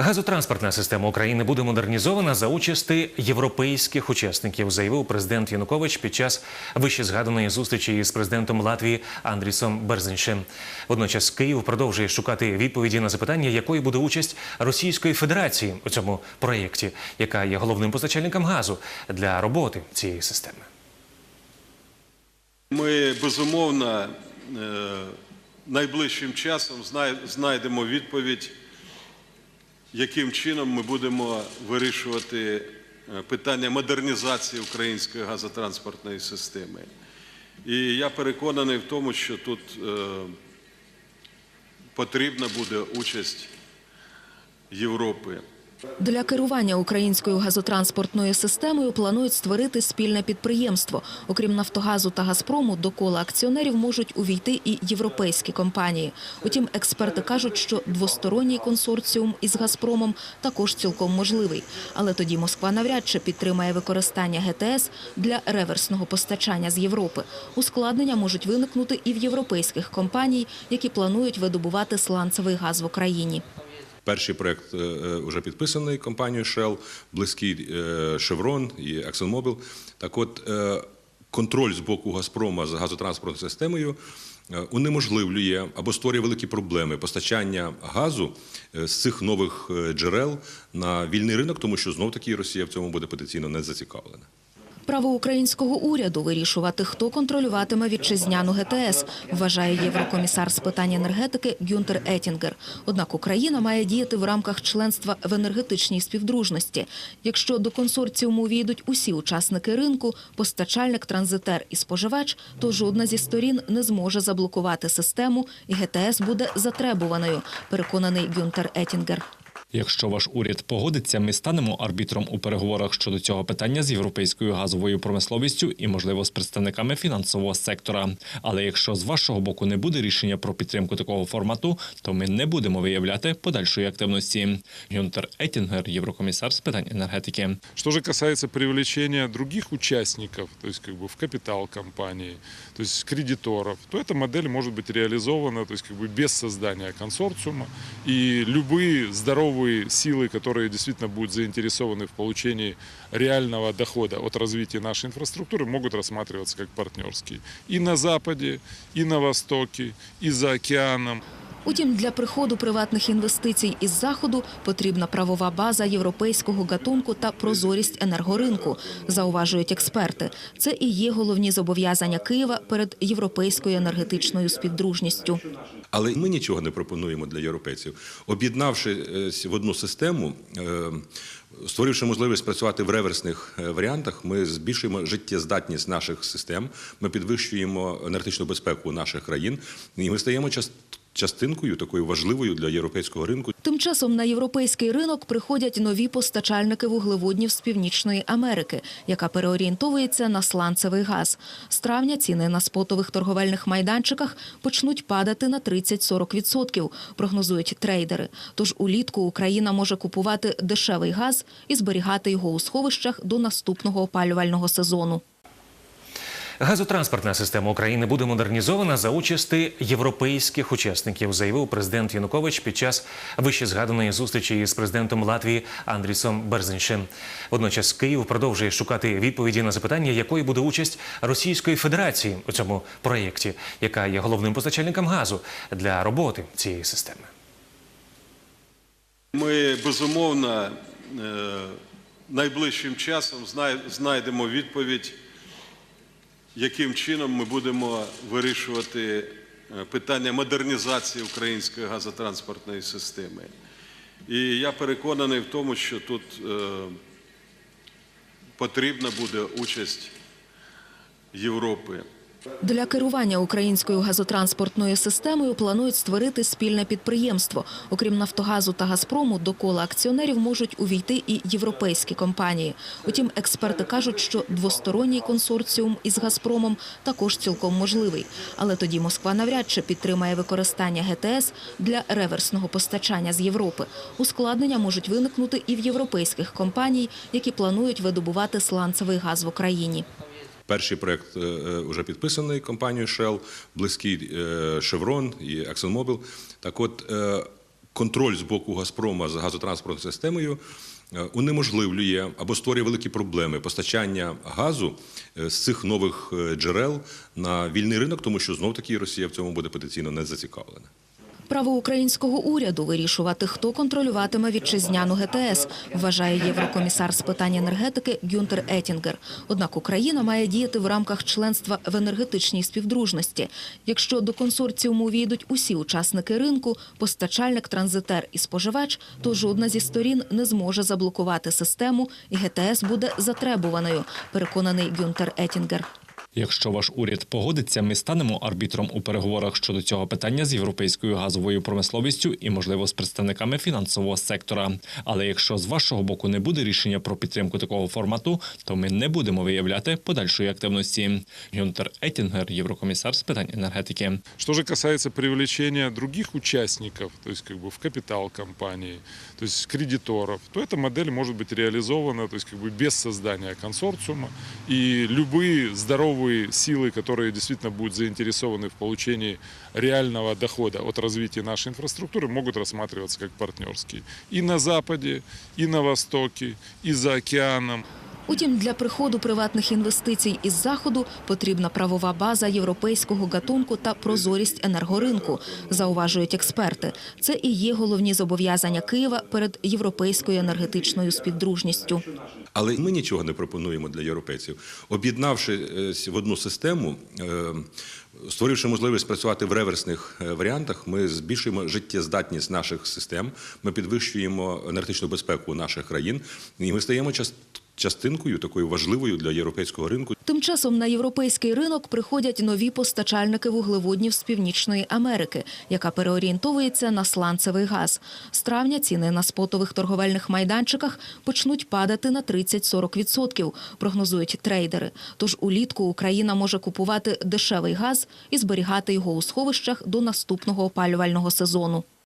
Газотранспортна система України буде модернізована за участи європейських учасників, заявив президент Янукович під час вище згаданої зустрічі із президентом Латвії Андрісом Берзеншем. Водночас Київ продовжує шукати відповіді на запитання, якою буде участь Російської Федерації у цьому проєкті, яка є головним постачальником газу для роботи цієї системи. Ми безумовно е, найближчим часом знайдемо відповідь, яким чином ми будемо вирішувати е, питання модернізації української газотранспортної системи. І я переконаний в тому, що тут е, потрібна буде участь Європи. Для керування українською газотранспортною системою планують створити спільне підприємство. Окрім Нафтогазу та Газпрому, до кола акціонерів можуть увійти і європейські компанії. Утім, експерти кажуть, що двосторонній консорціум із Газпромом також цілком можливий. Але тоді Москва навряд чи підтримає використання ГТС для реверсного постачання з Європи. Ускладнення можуть виникнути і в європейських компаній, які планують видобувати сланцевий газ в Україні. Перший проект вже підписаний компанією Shell, близький е, Chevron і ExxonMobil. Так от, е, контроль з боку Газпрома за газотранспортною системою е, унеможливлює або створює великі проблеми постачання газу е, з цих нових е, джерел на вільний ринок, тому що знов таки Росія в цьому буде потенційно не зацікавлена. Право українського уряду вирішувати, хто контролюватиме вітчизняну ГТС, вважає єврокомісар з питань енергетики Гюнтер Етінгер. Однак Україна має діяти в рамках членства в енергетичній співдружності. Якщо до консорціуму увійдуть усі учасники ринку, постачальник, транзитер і споживач, то жодна зі сторін не зможе заблокувати систему, і ГТС буде затребуваною. Переконаний Гюнтер Етінгер. Якщо ваш уряд погодиться, ми станемо арбітром у переговорах щодо цього питання з європейською газовою промисловістю і, можливо, з представниками фінансового сектора. Але якщо з вашого боку не буде рішення про підтримку такого формату, то ми не будемо виявляти подальшої активності. Гюнтер Еттінгер, єврокомісар з питань енергетики. Что же касается привлечения других участников, то есть как бы в капитал компании, то есть кредиторов, то эта модель может быть реализована, то есть как бы без создания консорциума. И любые здоровые силы, которые действительно будут заинтересованы в получении реального дохода от развития нашей инфраструктуры, могут рассматриваться как партнерские. И на Западе, и на Востоке, и за океаном. Утім, для приходу приватних інвестицій із заходу потрібна правова база європейського гатунку та прозорість енергоринку, зауважують експерти. Це і є головні зобов'язання Києва перед європейською енергетичною співдружністю. Але ми нічого не пропонуємо для європейців. Об'єднавши е, в одну систему, е, створивши можливість працювати в реверсних е, варіантах, ми збільшуємо життєздатність наших систем, ми підвищуємо енергетичну безпеку наших країн, і ми стаємо част- частинкою такою важливою для європейського ринку. Тим часом на європейський ринок приходять нові постачальники вуглеводнів з Північної Америки, яка переорієнтовується на сланцевий газ. З травня ціни на спотових торговельних майданчиках почнуть падати на 30-40%, прогнозують трейдери. Тож улітку Україна може купувати дешевий газ і зберігати його у сховищах до наступного опалювального сезону. Газотранспортна система України буде модернізована за участи європейських учасників, заявив президент Янукович під час вище згаданої зустрічі із президентом Латвії Андрісом Берзеншем. Водночас Київ продовжує шукати відповіді на запитання, якою буде участь Російської Федерації у цьому проєкті, яка є головним постачальником газу для роботи цієї системи. Ми безумовно е, найближчим часом знай- знайдемо відповідь, яким чином ми будемо вирішувати е, питання модернізації української газотранспортної системи. І я переконаний в тому, що тут е, потрібна буде участь Європи. Для керування українською газотранспортною системою планують створити спільне підприємство. Окрім Нафтогазу та Газпрому, до кола акціонерів можуть увійти і європейські компанії. Утім, експерти кажуть, що двосторонній консорціум із Газпромом також цілком можливий. Але тоді Москва навряд чи підтримає використання ГТС для реверсного постачання з Європи. Ускладнення можуть виникнути і в європейських компаній, які планують видобувати сланцевий газ в Україні. Перший проект вже підписаний компанією Shell, близький е, Chevron і ExxonMobil. Так от, е, контроль з боку Газпрома за газотранспортною системою е, унеможливлює або створює великі проблеми постачання газу е, з цих нових е, джерел на вільний ринок, тому що знов таки Росія в цьому буде потенційно не зацікавлена. Право українського уряду вирішувати, хто контролюватиме вітчизняну ГТС, вважає єврокомісар з питань енергетики Гюнтер Етінгер. Однак Україна має діяти в рамках членства в енергетичній співдружності. Якщо до консорціуму увійдуть усі учасники ринку, постачальник, транзитер і споживач, то жодна зі сторін не зможе заблокувати систему, і ГТС буде затребуваною. Переконаний Гюнтер Етінгер. Якщо ваш уряд погодиться, ми станемо арбітром у переговорах щодо цього питання з європейською газовою промисловістю і, можливо, з представниками фінансового сектора. Але якщо з вашого боку не буде рішення про підтримку такого формату, то ми не будемо виявляти подальшої активності. Гюнтер Еттінгер, єврокомісар з питань енергетики. Что же касается привлечения других участников, то есть как бы в капитал компании, то есть кредиторов, то эта модель может быть реализована то есть как бы без создания консорциума. И любые здоровые силы, которые действительно будут заинтересованы в получении реального дохода от развития нашей инфраструктуры, могут рассматриваться как партнерские. И на Западе, и на Востоке, и за океаном. Утім, для приходу приватних інвестицій із заходу потрібна правова база європейського гатунку та прозорість енергоринку, зауважують експерти. Це і є головні зобов'язання Києва перед європейською енергетичною співдружністю. Але ми нічого не пропонуємо для європейців. Об'єднавшись в одну систему, е, створивши можливість працювати в реверсних е, варіантах, ми збільшуємо життєздатність наших систем, ми підвищуємо енергетичну безпеку наших країн, і ми стаємо част- частинкою такою важливою для європейського ринку. Тим часом на європейський ринок приходять нові постачальники вуглеводнів з Північної Америки, яка переорієнтовується на сланцевий газ. З травня ціни на спотових торговельних майданчиках почнуть падати на 30-40%, прогнозують трейдери. Тож улітку Україна може купувати дешевий газ і зберігати його у сховищах до наступного опалювального сезону.